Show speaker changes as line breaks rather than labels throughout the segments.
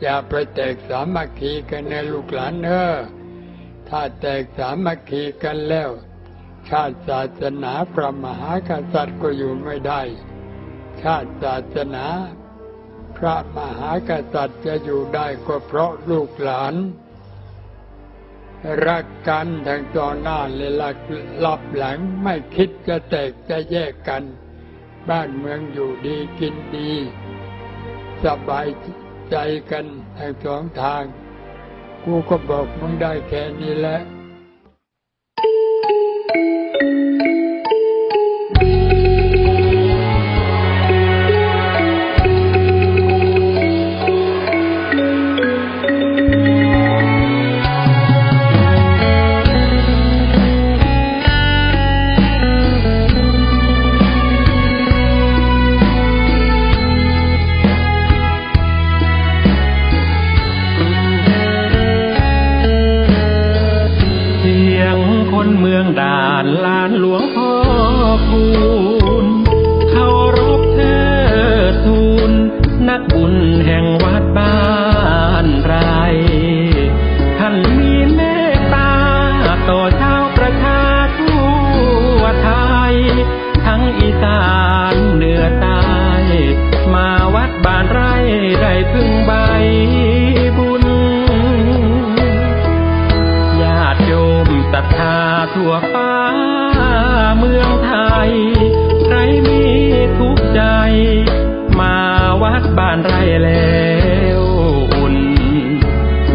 อย่าไปแตกสามัคคีกันในลูกหลานเนอถ้าแตกสามัคคีกันแล้ว ชาติศาสนาพระมหากษัตริย์ก็อยู่ไม่ได้ ชาติศาสนา พระมหากษัตริย์จะอยู่ได้ก็เพราะลูกหลาน รักกันทั้งต่อหน้าและลักลับหลังไม่คิดจะแตกจะแยกกัน บ้านเมืองอยู่ดีกินดี สบาย ใจกันทั้งสองทาง กูก็บอกมึงได้แค่นี้แหละ
นเมืองด่านลานหลวงพ่อคู วฟ้าเมืองไทย ใครมีทุกใจ มาวัดบ้านไรแล้วอุ่น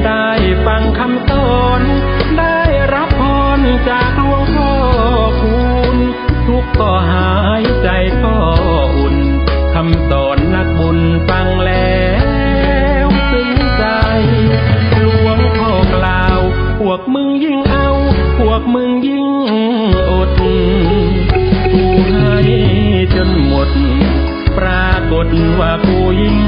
ได้ฟังคำสอนได้รับพรจากหลวงพ่อคูณทุกข์ก็หายใจก็อุ่นคำสอนนักบุญฟังแล้วากฏว่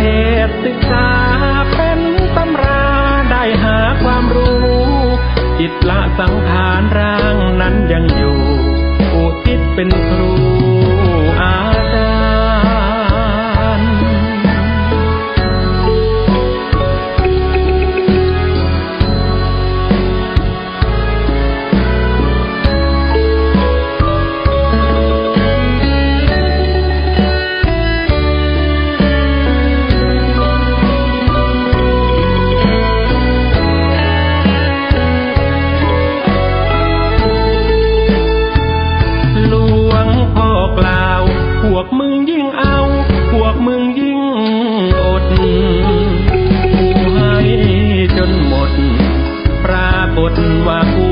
เทศศึกษาเป็นตำราได้หาความรู้ จิตละสังขารร่างนั้นยังอยู่อุทิศเป็นครูาก